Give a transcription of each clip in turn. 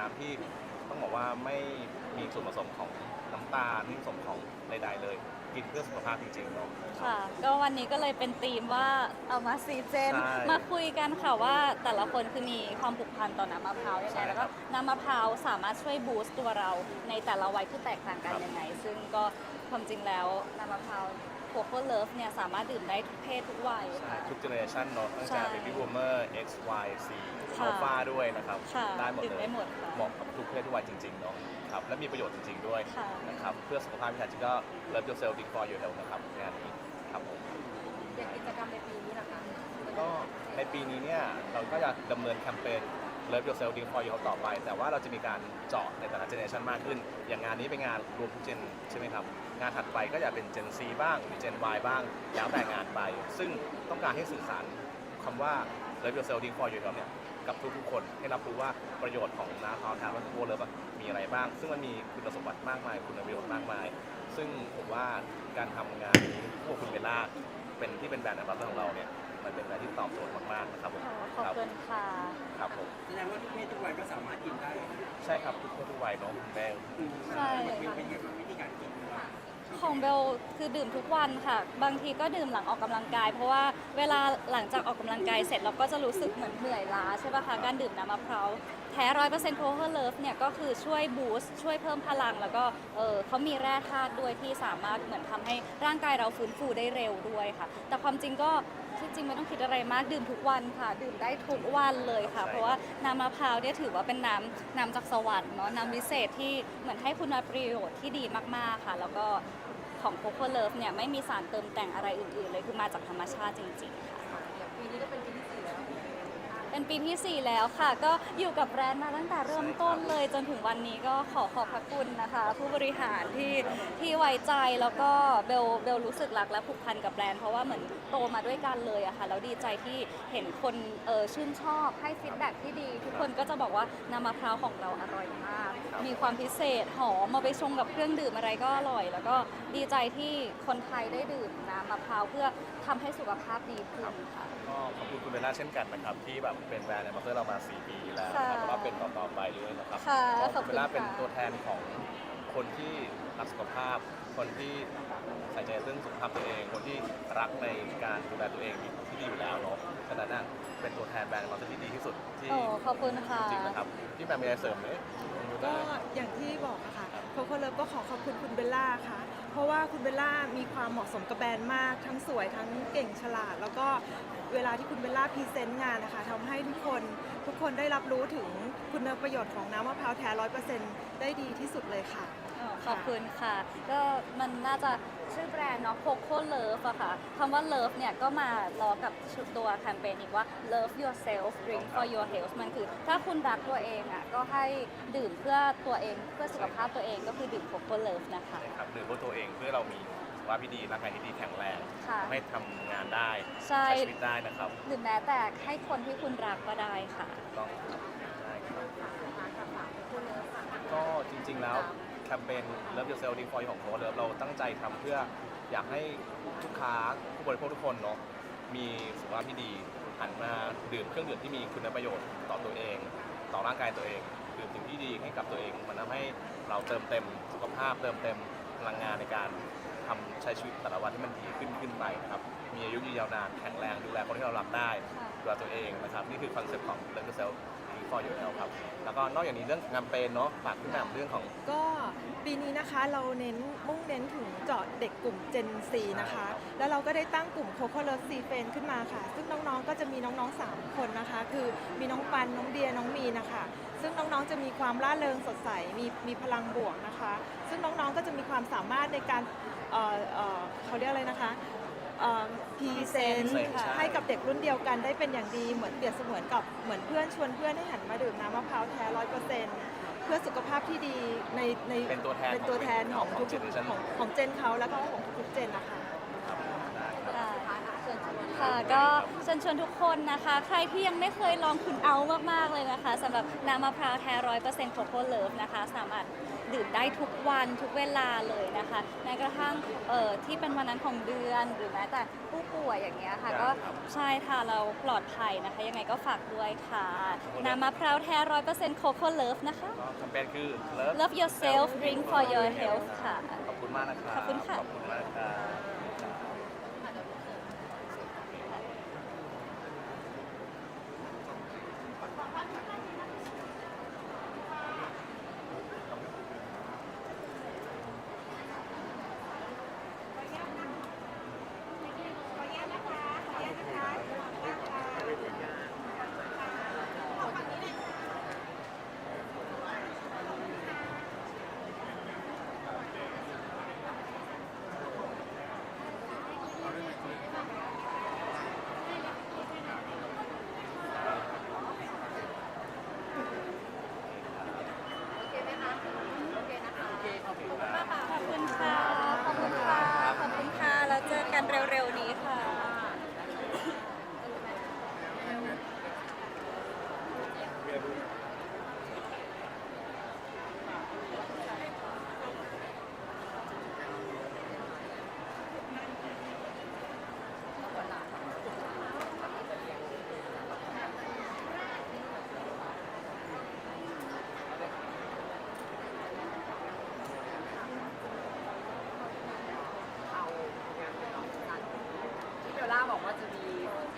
น้ำที่ต้องบอกว่าไม่มีส่วนผสมของน้ำตาลไม่มีส่วนผสมของใดๆเลย กินเพื่อสุขภาพจริงๆเนาะ ค่ะ ก็วันนี้ก็เลยเป็นธีมว่าเอามาซีเจน ใช่มาคุยกันค่ะว่าแต่ละคนคือมีความผูกพันต่อน้ำมะพร้าวยังใช่ไงครับแล้วก็น้ำมะพร้าวสามารถช่วยบูสต์ตัวเราในแต่ละวัยที่แตกต่างกันครับ ยังไง ซึ่งก็ความจริงแล้วน้ำมะพร้าว โคโค่เลิฟเนี่ยสามารถดื่มได้ทุกเพศทุกวัยใช่ค่ะ ทุกเจเนอเรชันเนาะตั้งใช่แต่ baby boomer X Y Z ค่ะ alpha ด้วยนะครับ ค่ะได้หมดดื่มเลได้ยหมดค่ะเหมาะกับทุกเพศทุกวัยจริงๆเนาะครับและมีประโยชน์จริง ๆ ด้วยค่ะ นะครับเพื่อสุขภาพที่แท้จริงก็ Love Yourself Drink for Your Health นะครับงานนี้ครับผม อย่างกิจกรรมในปีนี้นะคะก็ในปีนี้เนี่ยเราก็จะดำเนินแคมเปญ Love Yourself Drink for Your Health ต่อไป แต่ว่าเราจะมีการเจาะในแต่ละเจเนอเรชันมากขึ้น อย่างงานนี้เป็นงานรวมทุกเจนใช่ไหมครับ งานถัดไปก็จะเป็น Gen C บ้างหรือ Gen Y บ้างแล้วแต่งานไป ซึ่งต้องการให้สื่อสารคำว่า Love Yourself Drink for Your Health เนี่ยกับทุกๆคนให้รับรู้ว่าประโยชน์ของน้ำทาวทานวัตถุโเลิฟมีอะไรบ้าง ซึ่งมันมีคุณสมบัติมากมาย คุณประโยชน์มากมาย ซึ่งผมว่าการทำงานนี้พวกคุณเบลล่าเป็นที่เป็นแบรนด์อัลบั้มของเราเนี่ยมันเป็นอะไรที่ตอบโจทย์มากๆนะครับผมขอบคุณค่ะครับผมแสดงว่าทุกเพศทุกวัยก็สามารถกินได้ ใช่ครับทุกเพศทุกวัยเน้องแม่ใช่มันเป็นยังไงบ้างวิธีการกิน ของเราของเบลคือดื่มทุกวันค่ะ บางทีก็ดื่มหลังออกกำลังกาย เพราะว่าเวลาหลังจากออกกำลังกายเสร็จเราก็จะรู้สึกเหมือนเหนื่อยล้าใช่ป่ะคะการดื่มน้ำมะพร้าวแท้ร้อยเปอร์เซ็นต์โคเฮอร์เลิฟเนี่ยก็คือช่วยบูสต์ช่วยเพิ่มพลัง แล้วก็เออเขามีแร่ธาตุด้วยที่สามารถเหมือนทำให้ร่างกายเราฟื้นฟูได้เร็วด้วยค่ะ แต่ความจริงก็ที่จริงไม่ต้องคิดอะไรมากดื่มทุกวันค่ะ ดื่มได้ทุกวันเลยค่ะ เพราะว่าน้ำมะพร้าวเนี่ยถือว่าเป็นน้ำน้ำจากสวรรค์เนาะน้ำวิเศษที่เหมือนให้คุณประโยชน์ที่ดีมากๆค่ะ แล้วก็ ของโคโค่เลิฟเนี่ยไม่มีสารเติมแต่งอะไรอื่นๆเลยคือมาจากธรรมชาติจริงๆ ค่ะ อย่างปีนี้ก็เป็นปีที่สี่แล้ว เป็นปีที่ 4 แล้วค่ะ ก็อยู่กับแบรนด์มาตั้งแต่เริ่มต้นเลย จนถึงวันนี้ก็ขอขอบพระคุณนะคะ ผู้บริหารที่ที่ไว้ใจแล้วก็เบลเบลรู้สึกรักและผูกพันกับแบรนด์เพราะว่าเหมือนโตมาด้วยกันเลยอะค่ะแล้วดีใจที่เห็นคนเออชื่นชอบให้ฟีดแบ็กที่ดี ทุกคนก็จะบอกว่าน้ำมะพร้าวของเราอร่อยมาก มีความพิเศษหอมมาไปชงกับเครื่องดื่มอะไรก็อร่อย แล้วก็ดีใจที่คนไทยได้ดื่มน้ำมะพร้าวเพื่อทำให้สุขภาพดีขึ้นค่ะ ก็ขอบคุณคุณเบลล่าเช่นกันนะครับ ที่แบบเป็นแบรนด์แอมบาสเดอร์เรามา 4 ปีแล้วนะครับค่ะแล้วก็เป็นต่อๆไปด้วยนะครับค่ะก็ขอบคุณคุเบณลล่าค่ะ เป็นตัวแทนของคนที่รักสุขภาพ คนที่ใส่ใจเรื่องสุขภาพตัวเอง คนที่รักในการดูแลตัวเองที่ดีอยู่แล้วเนาะฉะนั้นน่ะเป็นตัวแทนแบรนด์เราที่ดีที่สุดที่โอ้ขอบคุณค่ะ จริงๆนะครับที่แบรนด์มีอะไรเสริมไหมดูได้ก็อย่างที่บอกอะค่ะโคโค่เลิฟก็ขอขอบคุณคุณเบลล่าค่ะ เพราะว่าคุณเบลล่ามีความเหมาะสมกับแบรนด์มาก ทั้งสวยทั้งเก่งฉลาด แล้วก็เวลาที่คุณเบลล่าพรีเซนต์งานนะคะทำให้ทุกคนทุกคนได้รับรู้ถึงคุณประโยชน์ของน้ำมะพร้าวแท้ร้อยเปอร์เซ็นต์ได้ดีที่สุดเลยค่ะ ขอบคุณค่ะ ก็มันน่าจะ ชื่อแบรนด์เนาะ Coco Love อะค่ะคำว่า Love เนี่ยก็มาล้อกับชุดตัวแคมเปญอีกว่า Love yourself drink for your health มันคือ ถ้าคุณรักตัวเองอะก็ให้ดื่มเพื่อตัวเองเพื่อสุขภาพตัวเองก็คือดื่ม Coco Love นะคะ นะครับดื่มเพื่อตัวเองเพื่อเรามีสุขภาพที่ดีร่างกายที่ดีแข็งแรงค่ะไม่ทำงานได้ใช่ชีวิตได้นะครับหรือแม้แต่ให้คนที่คุณรักก็ได้ค่ะ ต้องได้ครับก็จริงๆแล้วแคมเปญ Love Yourself d e f o r ของโค้ดเราตั้งใจทำเพื่ออยากให้ลูกค้าผู้บริโภคทุกคนเนาะมีสุขภาพที่ดีหันมาดื่มเครื่องดื่มที่มีคุณประโยชน์ต่อตัวเอง ต่อร่างกายตัวเองดื่มสิ่งที่ดีให้กับตัวเอง มันทำให้เราเติมเต็มสุขภาพ เติมเต็มพลังงานในการทำใช้ชีวิตแต่ละวันที่มันดีขึ้นขึ้นไปนะครับมีอายุยืนยาวนานแข็งแรงดูแลคนที่เรารักได้ดูแลตัวเองนะครับนี่คือคอนเซ็ปต์ของ Learn to Self for You L ครับ แล้วก็นอกจากนี้เรื่องแคมเปญเนาะฝากพี่แหม่มเรื่องของ ก็ปีนี้นะคะเราเน้นมุ่งเน้นถึงเจาะเด็กกลุ่ม Gen C นะคะใช่ครับแล้วเราก็ได้ตั้งกลุ่ม Coco Love C f r i e n d ขึ้นมาค่ะ ซึ่งน้องๆก็จะมีน้องๆ 3 คนนะคะ คือมีน้องปัน น้องเดีย น้องมีนะคะ ซึ่งน้องๆ จะมีความร่าเริงสดใส มีมีพลังบวกนะคะ ซึ่งน้องๆ ก็จะมีความสามารถในการเอ่อเอ่อเขาเรียกอะไรนะคะ พรีเซนต์ Present ใช่ให้กับเด็กรุ่นเดียวกันได้เป็นอย่างดีเหมือนเปรียบเสมือนกับเหมือนเพื่อนชวนเพื่อนให้หันมาดื่มน้ำมะพร้าวแท้ร้อยเปอร์เซ็นต์เพื่อสุขภาพที่ดีในในเป็นตัวแทนเป็นตัวแทนของของทุก generation ของของเจนเขาแล้วก็ของทุกๆเจนนะคะครับได้ครับค่ะท้ายอะเชิญชวนค่ะก็เชิญชวนทุกคนนะคะ ใครที่ยังไม่เคยลองคุณเอามากๆเลยนะคะสำหรับน้ำมะพร้าวแท้ร้อยเปอร์เซ็นต์โคโค่เลิฟนะคะ สามารถ ดื่มได้ทุกวันทุกเวลาเลยนะคะแม้กระทั่งเอ่อที่เป็นวันนั้นของเดือน หรือแม้แต่ผู้ป่วยอย่างเงี้ยค่ะก็ใช่ค่ะเราปลอดภัยนะคะ ยังไงก็ฝากด้วยค่ะ น้ำมะพร้าวแท้ร้อยเปอร์เซ็นต์โคโค่เลิฟนะคะก็แคมเปญคือ Love Love yourself drink for your health ค่ะ ขอบคุณมากนะครับขอบคุณค่ะ ขอบคุณมากครับ โอเคไหมคะ โอเคนะคะ โอเค ขอบคุณมากค่ะ ขอบคุณค่ะ ขอบคุณค่ะ ขอบคุณค่ะ แล้วเจอกันเร็วๆนี้ค่ะ เอางานไปลองกันที่เบลล่าบอกว่าจะมี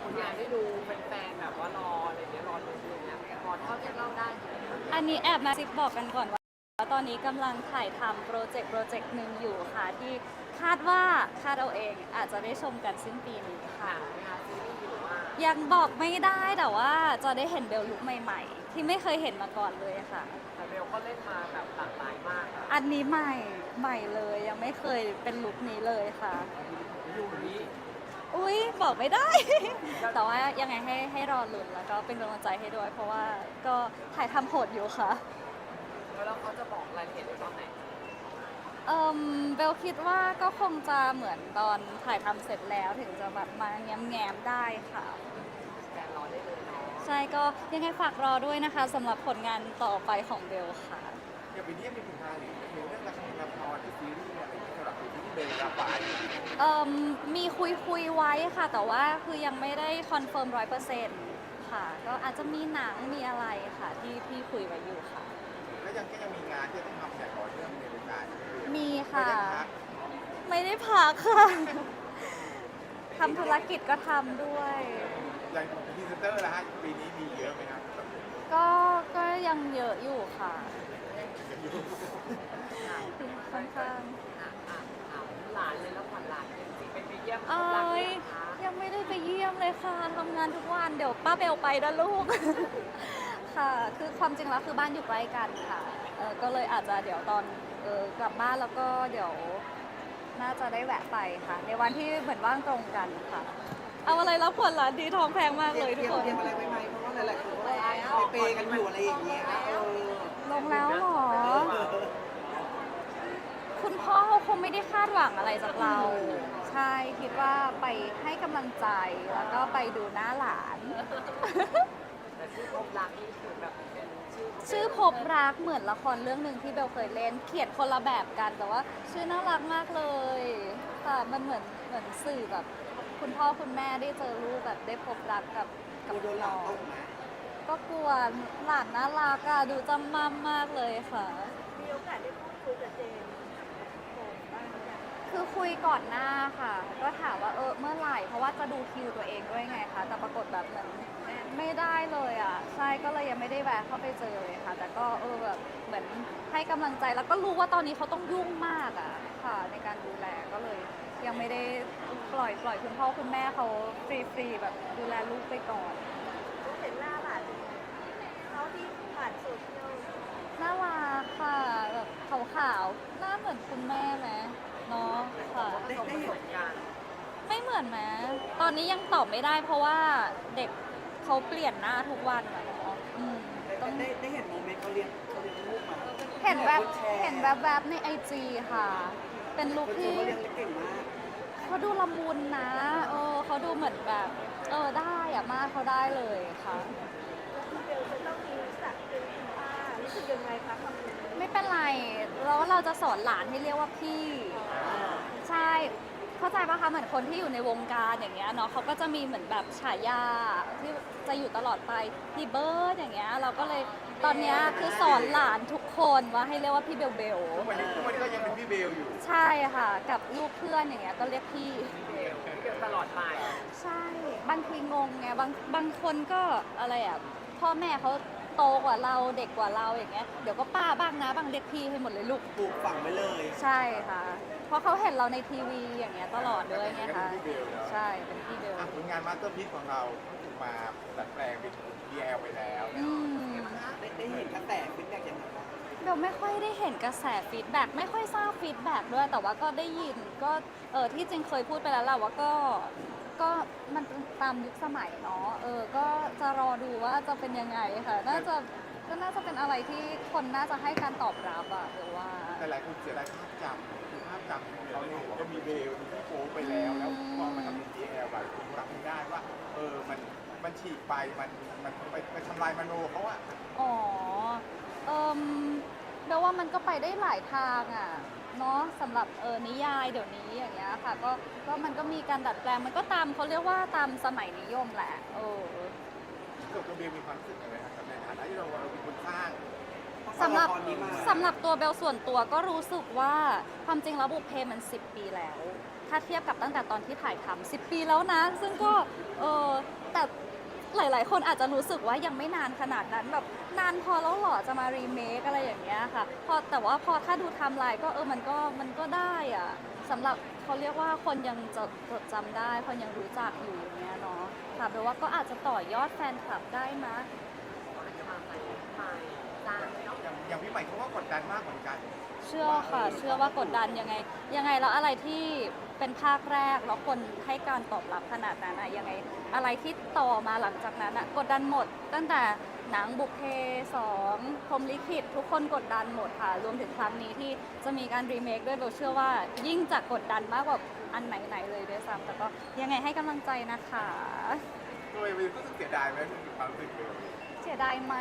ผลงานให้ดูเป็นแฟนๆแบบว่ารออะไรเงี้ยรอดูอย่างเงี้ยพอเท่าที่เล่าได้ใช่ไหมคะ อั นนี้แอบมาซิกบอกกันก่อนว่าตอนนี้กำลังถ่ายทำโปรเจกต์โปรเจกต์หนึ่งอยู่ค่ะ ที่คาดว่าคาดเอาเองอาจจะได้ชมกันสิ้นปีนี้ค่ะค่ะนะคะซีรีส์หรือว่ายังบอกไม่ได้แต่ว่าจะได้เห็นเบลลุคใหม่ ๆ ที่ไม่เคยเห็นมาก่อนเลยค่ะ แต่เบลก็เล่นมาแบบหลากหลายมากค่ะอันนี้ใหม่ใหม่เลยยังไม่เคยเป็นลุคนี้เลยค่ะอยู่นี้ อุ้ยบอกไม่ได้ แต่ว่ายังไงให้ให้รอลุ้นแล้วก็เป็นกำลังใจให้ด้วย เพราะว่าก็ถ่ายทำโหดอยู่ค่ะ แล้วเขาจะบอกรายละเอียดในตอนไหน เอิมเบลคิดว่าก็คงจะเหมือนตอนถ่ายทำเสร็จแล้วถึงจะแบบมาแง้มแง้มๆได้ค่ะแฟนรอได้เลยเนาะใช่ก็ยังไงฝากรอด้วยนะคะสำหรับผลงานต่อไปของเบลค่ะเดี๋ยวปีนี้มีผลงานหรือมีเรื่องละครละครหรือซีรีส์อะไรสำหรับปีนี้ ที่เบลรับไปเอิมมีคุยคุยๆไว้ค่ะ แต่ว่าคือยังไม่ได้คอนเฟิร์มร้อยเปอร์เซ็นต์ค่ะ ก็อาจจะมีหนังมีอะไรค่ะ ที่พี่คุยไว้อยู่ค่ะ แล้วยังก็ยังมีงานที่จะต้องทำอย่างต่อเนื่องในวงการมีค่ะไม่ได้พักไม่ได้พักค่ะทำธุรกิจก็ทำด้วย อย่างพรีเซนเตอร์ละฮะปีนี้มีเยอะไหมครับก็ก็ยังเยอะอยู่ค่ะค่อนข้างอะอะอะ หลานเลยแล้วขวัญหลานจริงๆไปไปเยี่ยมเอ้รักเลยยนะคะยังไม่ได้ไปเยี่ยมเลยค่ะทำงานทุกวันเดี๋ยวป้าเบลไปนะลูก ค่ะ คือความจริงแล้วคือบ้านอยู่ใกล้กันค่ะเออก็เลยอาจจะเดี๋ยวตอนเออกลับบ้านแล้วก็เดี๋ยวน่าจะได้แวะไปค่ะ ในวันที่เหมือนว่างตรงกันค่ะ เอาอะไรรับผลล่ะดีทองแพงมากเลยทุกคน เตรียมอะไรไว้ไหมเพราะว่าหลายๆคนก็ไปเปย์กันอยู่อะไรอย่างเงี้ยเออ ลงแล้วเหรอ คุณ พ่อเขาคงไม่ได้คาดหวังอะไรจากเรา ใช่คิดว่าไปให้กำลังใจแล้วก็ไปดูหน้าหลาน แต่ชื่อพบรักนี่คือแบบเป็นชื่อชื่อพบรักเหมือนละครเรื่องหนึ่งที่เบลเคยเล่น เขียนคนละแบบกันแต่ว่า ชื่อน่ารักมากเลยค่ะมันเหมือนเหมือนสื่อแบบ คุณพ่อคุณแม่ได้เจอลูกแบบได้พบรักกับกับโดนหลน้อกองตกไหมก็กลัวหลานน่ารักอะดูจำมั่มมากเลยค่ะ มีโอกาสได้พูดคุยกับเจมส์บ้างไหม คือคุยก่อนหน้าค่ะ ก็ถามว่าเออเมื่อไหร่เพราะว่าจะดูคิวตัวเองด้วยไงคะแต่ปรากฏแบบเหมือนไม่ได้เลยอะใช่ก็เลยยังไม่ได้แวะเข้าไปเจอเลยค่ะ แต่ก็เออแบบเหมือนให้กำลังใจแล้วก็รู้ว่าตอนนี้เขาต้องยุ่งมากอะค่ะ ในการดูแลก็เลย ยังไม่ได้ปล่อยปล่อยคุณพ่อคุณแม่เขาฟรีๆแบบดูแลลูกไปก่อนเห็นหน้าหลานเขาที่ผ่านโซเชียลน่ารักค่ะแบบขาวๆหน้าเหมือนคุณแม่ไหมเนาะ อนไหมตอนนี้ยังตอบไม่ได้เพราะว่าเด็กเขาเปลี่ยนหน้าทุกวันอะเนาะอืมต้องได้ได้เห็นโมเมนต์เขาเลี้ยงเขาเลี้ยงลูกมาเห็นแบบคนแชร์เห็นแบบแบบๆในไอจีค่ะ เป็นลุคคนชที่มเขาเลี้ยงเก่งมากคเขาดูละมุนนะ เออเขาดูเหมือนแบบ เออได้อะมากเขาได้เลยค่ะ เบลจะต้องมีสักเป็นคุณป้ารู้สึกยังไงคะคำนี้ไม่เป็นไรแล้วเราจะสอนหลานให้เรียกว่าพี่ ใช่ เข้าใจปะคะเหมือนคนที่อยู่ในวงการอย่างเงี้ยเนาะเขาก็จะมีเหมือนแบบฉายาที่จะอยู่ตลอดไปพี่เบิร์ดอย่างเงี้ยเราก็เลยตอนเนี้ยคือสอนหลานทุกคนว่าให้เรียกว่าพี่เบลเบลทุกวันนี้ทุกวันนี้ก็ยังเป็นพี่เบลอยู่ใช่ค่ะ กับลูกเพื่อนอย่างเงี้ยก็เรียกพี่พี่เบลพี่เบลตลอดไปใช่บางทีงงไงบางบางคนก็อะไรอะพ่อแม่เขาโตกว่าเราเด็กกว่าเราอย่างเงี้ยเดี๋ยวก็ป้าบ้างนะบางเรียกพี่ให้หมดเลยลูก ปลูกฝังไว้เลย ใช่ค่ะเพ ราะเขาเห็นเราในทีวีอย่างเงี้ยตลอดด้วยไงคะเป็นพี่เบลเนอะ ใช่เป็นพี่เบลอะผลงานมาสเตอร์พีซของเราถูกมาดัดแปลงเป็น DL ไปแล้วอืมได้ได้เห็นกระแสฟีดแบ็กยังไงบ้างเบลไม่ค่อยได้เห็นกระแสฟีดแบ็กไม่ค่อยทราบฟีดแบ็กด้วยแต่ว่าก็ได้ยินก็เออที่จริงเคยพูดไปแล้วแหละว่าก็ก็มันตามยุคสมัยเนาะเออก็จะรอดูว่าจะเป็นยังไงค่ะ น่าจะก็น่าจะเป็นอะไรที่คนน่าจะให้การตอบรับอะหรือว่า แต่หลายคนเสียดายภาพจำ คือภาพจำของเขาเนี่ยก็มีเบลมีพี่โป๊ไปแล้วแล้วพอมาทำเป็น DL แบบคุณรับไม่ได้ว่า เออมันมันฉีกไปมันมันไปไปทำลายมโนเขาอะอ๋อ เอิมแปลว่ามันก็ไปได้หลายทางอะ เนาะสำหรับเออนิยายเดี๋ยวนี้อย่างเงี้ยค่ะ ก็ก็มันก็มีการดัดแปลง มันก็ตามเขาเรียกว่าตามสมัยนิยมแหละ เออ เกิดตัวเบลมีความรู้สึกยังไงครับกับในฐานะที่เราเราเป็นคนสร้าง สำหรับละคนี้มาสำหรับตัวเบลส่วนตัวก็รู้สึกว่าความจริงแล้วบุพเพมัน 10 ปีแล้ว ถ้าเทียบกับตั้งแต่ตอนที่ถ่ายทำ10 ปีแล้วนะ ซึ่งก็เออแต่หลาย ๆ คนอาจจะรู้สึกว่ายังไม่นานขนาดนั้นแบบนานพอแล้วเหรอจะมารีเมคอะไรอย่างเงี้ยค่ะพอแต่ว่าพอถ้าดูไทม์ไลน์ก็เออมันก็มันก็ได้อะสำหรับเขาเรียกว่าคนยังจดจดจำได้ คนยังรู้จักอยู่อย่างเงี้ยเนาะค่ะเบลว่าก็อาจจะต่อยอดแฟนคลับได้นะจะมาใส่ไปจ้างเนาะ อย่างอย่างพี่ใหม่เขาก็กดดันมากเหมือนกัน เชื่อค่ะเชื่อว่ากดดันยังไง ยังไงแล้วอะไรที่เป็นภาคแรกแล้วคนให้การตอบรับขนาดนั้นอะยังไง อะไรที่ต่อมาหลังจากนั้นอะกดดันหมด ตั้งแต่หนังบุพเพสองพรหมลิขิตทุกคนกดดันหมดค่ะ รวมถึงครั้งนี้ที่จะมีการรีเมคด้วยเบลเชื่อว่ายิ่งจะกดดันมากกว่าอันไหนๆเลยด้วยซ้ำแต่ก็ยังไงให้กำลังใจนะคะโดยเบลก็รู้สึกเสียดายไหมถึงความรู้สึกเบลเสียดายไหม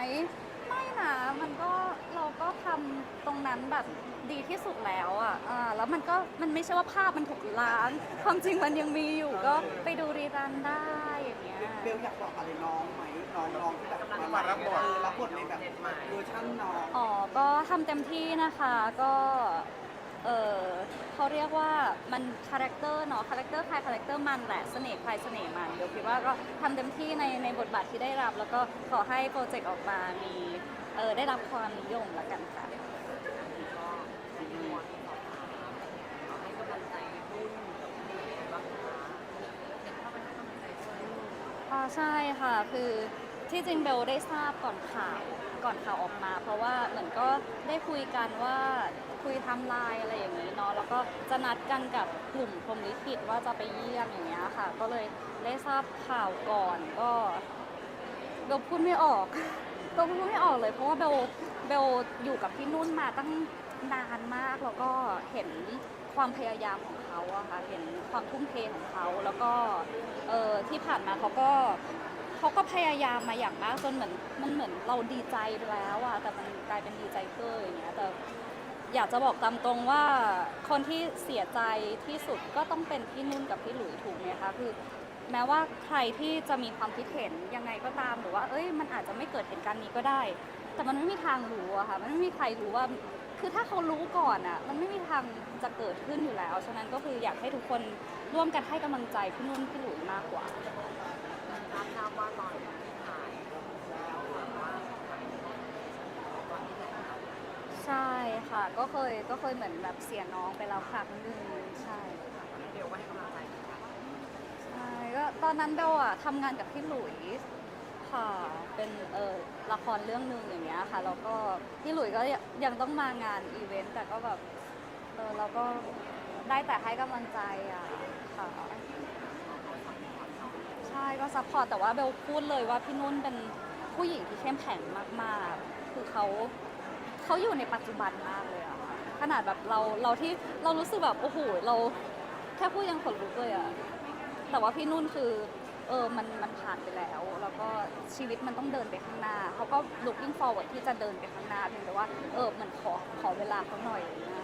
ไม่นะมันก็เราก็ทำตรงนั้นแบบดีที่สุดแล้วอะอ่าแล้วมันก็มันไม่ใช่ว่าภาพมันถูกล้างความจริงมันยังมีอยู่ก็ไปดูรีรันได้อย่างเงี้ย เบลอยากบอกอะไรน้องไหมน้องน้องที่แบบมารับบทเออรับบทในแบบเวอร์ชันน้อง อ๋อ ก็ทำเต็มที่นะคะ ก็ เออเขาเรียกว่ามันคาแรคเตอร์เนาะคาแรคเตอร์ใครคาแรคเตอร์มันแหละเสน่ห์ใครเสน่ห์มันเดี๋ยวคิดว่าก็ทำเต็มที่ในในบทบาทที่ได้รับ แล้วก็ขอให้โปรเจกต์ออกมามีเออได้รับความนิยมละกันค่ะก็มีคนสอบถามเอาให้กำลังใจนุ่นกับพี่เบลบ้างคะเด็กเข้าไปให้กำลังใจด้วยอ่าใช่ค่ะคือที่จริงเบลได้ทราบก่อนข่าวก่อนข่าวออกมา เพราะว่าเหมือนก็ได้คุยกันว่า คุยทำลายอะไรอย่างนี้เนาะแล้วก็จะนัดกันกับกลุ่มพรหมลิขิตว่าจะไปเยี่ยมอย่างเงี้ยค่ะ ก็เลยได้ทราบข่าวก่อนก็เบลพูดไม่ออกเบลพูดไม่ออกเลย เพราะว่าเบลเบลอยู่กับพี่นุ่นมาตั้งนานมากแล้วก็เห็นความพยายามของเขาอะค่ะเห็นความทุ่มเทของเขาแล้วก็เออที่ผ่านมาเขาก็เขาก็พยายามมาอย่างมากจนเหมือนมันเหมือนเราดีใจแล้วอะแต่มันกลายเป็นดีใจเกินอย่างเงี้ยแต่ อยากจะบอกตามตรงว่าคนที่เสียใจที่สุดก็ต้องเป็นพี่นุ่นกับพี่หลุยถูกไหมคะคือแม้ว่าใครที่จะมีความคิดเห็นยังไงก็ตามหรือว่า เอ้ยมันอาจจะไม่เกิดเหตุการณ์นี้ก็ได้ แต่มันไม่มีทางรู้อะค่ะมันไม่มีใครรู้ว่า คือถ้าเขารู้ก่อนอะมันไม่มีทางจะเกิดขึ้นอยู่แล้วฉะนั้นก็คืออยากให้ทุกคนร่วมกันให้กำลังใจพี่นุ่นพี่หลุยมากกว่าทราบทราบว่าตอนที่ถ่ายแล้วแบบว่าตอนที่ถ่ายทำ ใช่ค่ะ ก็เคยก็เคยเหมือนแบบเสียน้องไปแล้วครั้งหนึ่งใช่เบลก็ให้กำลังใจนกันใช่ก็ตอนนั้นเบลอะทำงานกับพี่หลุยส์ค่ะเป็นเออละครเรื่องหนึ่งอย่างเงี้ยค่ะแล้วก็พี่หลุยส์ก็ยังต้องมางานอีเวนต์แต่ก็แบบเออเราก็ได้แต่ให้กำลังใจอะค่ะใช่ก็ซัพพอร์ตแต่ว่าเบลพูดเลยว่าพี่นุ่นเป็นผู้หญิงที่เข้มแข็งมากๆ คือเขา เขาอยู่ในปัจจุบันมากเลยอะค่ะขนาดแบบเราเราที่เรารู้สึกแบบโอ้โหเราแค่พูดยังขนลุกเลยอะแต่ว่าพี่นุ่นคือเออมันมันผ่านไปแล้ว แล้วก็ชีวิตมันต้องเดินไปข้างหน้าเขาก็ looking forward ที่จะเดินไปข้างหน้าเพียงแต่ว่าเออมันขอขอเวลาเขาหน่อยอะคะ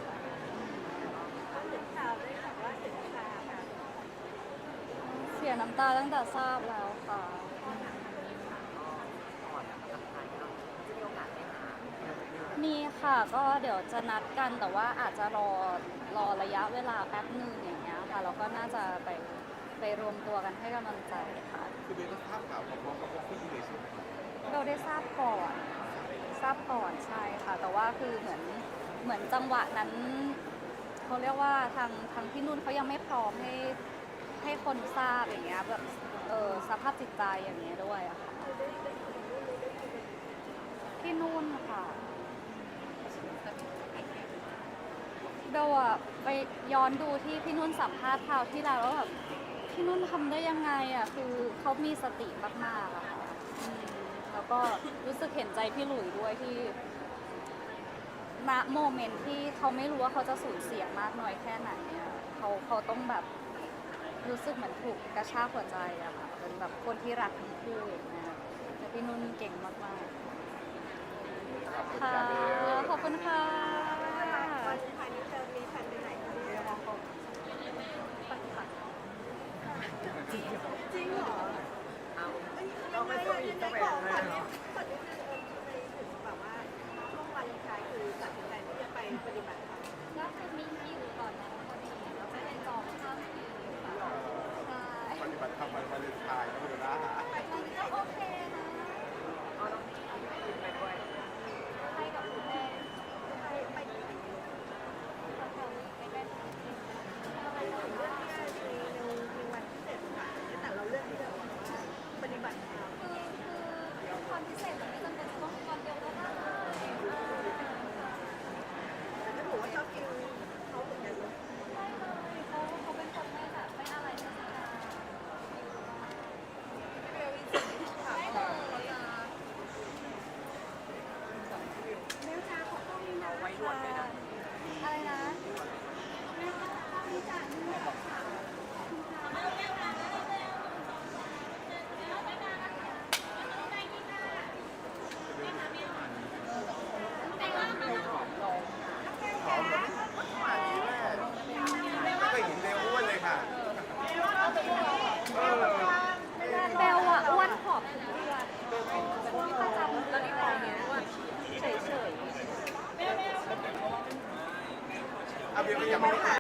เสียน้ำตาตั้งแต่ทราบแล้วค่ะ ก่อนนะคะทักทายกันจะมีโอกาสได้หา มีค่ะก็เดี๋ยวจะนัดกันแต่ว่าอาจจะรอรอระยะเวลาแป๊บหนึ่งอย่างเงี้ยค่ะแล้วก็น่าจะไปไปรวมตัวกันให้กำลังใจค่ะคือเบลก็ทราบข่าวพร้อมๆกับพวกพี่เลยใช่ไหมเราได้ทราบก่อน ทราบก่อนใช่ค่ะ แต่ว่าคือเหมือนเหมือนจังหวะนั้นเขาเรียกว่าทางทางพี่นุ่นเขายังไม่พร้อมให้ให้คนทราบอย่างเงี้ยแบบเออสภาพจิตใจอย่างเงี้ยด้วยอะค่ะพี่นุ่นค่ะ เบลอะไปย้อนดูที่พี่นุ่นสัมภาษณ์คราวที่แล้วแล้วแบบพี่นุ่นทำได้ยังไงอะคือเขามีสติมากๆอะค่ะอืมแล้วก็รู้สึกเห็นใจพี่หลุยด้วยที่ณโมเมนต์ที่เขาไม่รู้ว่าเขาจะสูญเสียมากน้อยแค่ไหนอะเขาเขาต้องแบบรู้สึกเหมือนถูกกระชากหัวใจอะค่ะเป็นแบบคนที่รักทั้งคู่อย่างเงี้ยแต่พี่นุ่นเก่งมากๆ ค่ะขอบคุณค่ะ จริงเหรอาเราไม่ต้องมีต้องไปอะไรเนาะก็